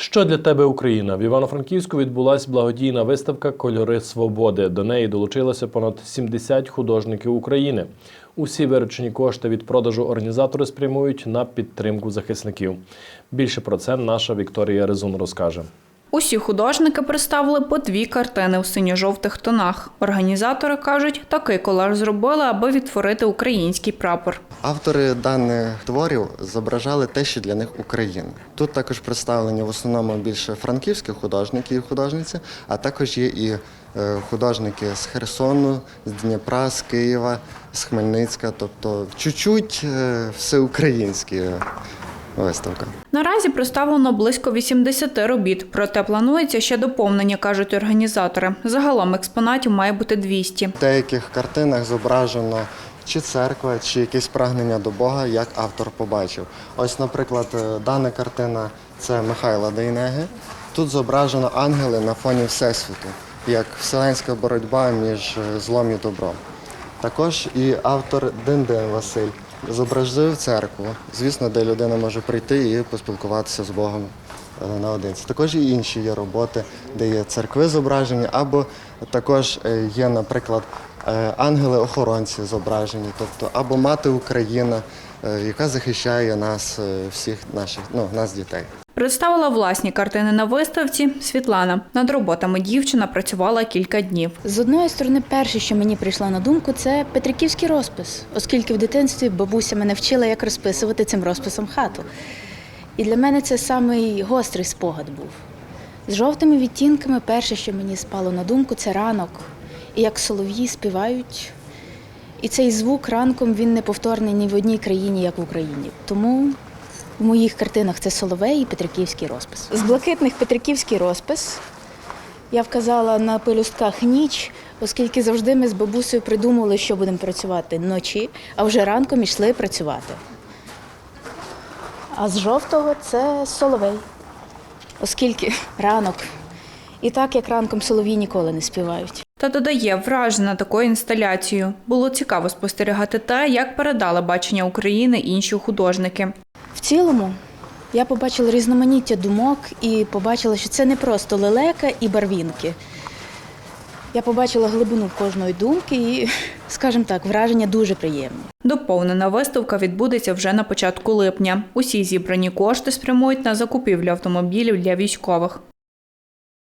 Що для тебе Україна? В Івано-Франківську відбулася благодійна виставка Кольори свободи. До неї долучилося понад 70 художників України. Усі виручені кошти від продажу організатори спрямують на підтримку захисників. Більше про це наша Вікторія Резун розкаже. Усі художники представили по дві картини у синьо-жовтих тонах. Організатори кажуть, такий колаж зробили, аби відтворити український прапор. Автори даних творів зображали те, що для них Україна. Тут також представлені в основному більше франківські художники і художниці, а також є і е, художники з Херсону, з Дніпра, з Києва, з Хмельницька, тобто чуть-чуть е, всеукраїнські виставка. Наразі представлено близько 80 робіт, проте планується ще доповнення, кажуть організатори. Загалом експонатів має бути 200. В деяких картинах зображено чи церква, чи якесь прагнення до Бога, як автор побачив. Ось, наприклад, е, дана картина це Михайла Дейнеги. Тут зображено ангели на фоні Всесвіту, як вселенська боротьба між е, злом і добром. Також і автор Диндин Василь зобразив церкву, звісно, де людина може прийти і поспілкуватися з Богом е, наодинці. Також і інші є роботи, де є церкви зображені, або також е, є, наприклад, е, ангели-охоронці зображені, тобто або мати Україна, яка захищає нас, всіх наших, ну, нас дітей. Представила власні картини на виставці Світлана. Над роботами дівчина працювала кілька днів. З одної сторони, перше, що мені прийшло на думку, це Петриківський розпис, оскільки в дитинстві бабуся мене вчила, як розписувати цим розписом хату. І для мене це самий гострий спогад був. З жовтими відтінками, перше, що мені спало на думку, це ранок. І як солов'ї співають. І цей звук ранком він не повторний ні в одній країні, як в Україні. Тому в моїх картинах це Соловей і Петриківський розпис. З блакитних Петриківський розпис. Я вказала на пелюстках ніч, оскільки завжди ми з бабусею придумували, що будемо працювати вночі, а вже ранком йшли працювати. А з жовтого це соловей, оскільки ранок. І так як ранком солов'ї ніколи не співають. Та додає вражена такою інсталяцією. Було цікаво спостерігати те, як передали бачення України інші художники. Цілому я побачила різноманіття думок і побачила, що це не просто лелека і барвінки. Я побачила глибину кожної думки і, скажімо так, враження дуже приємні. Доповнена виставка відбудеться вже на початку липня. Усі зібрані кошти спрямують на закупівлю автомобілів для військових.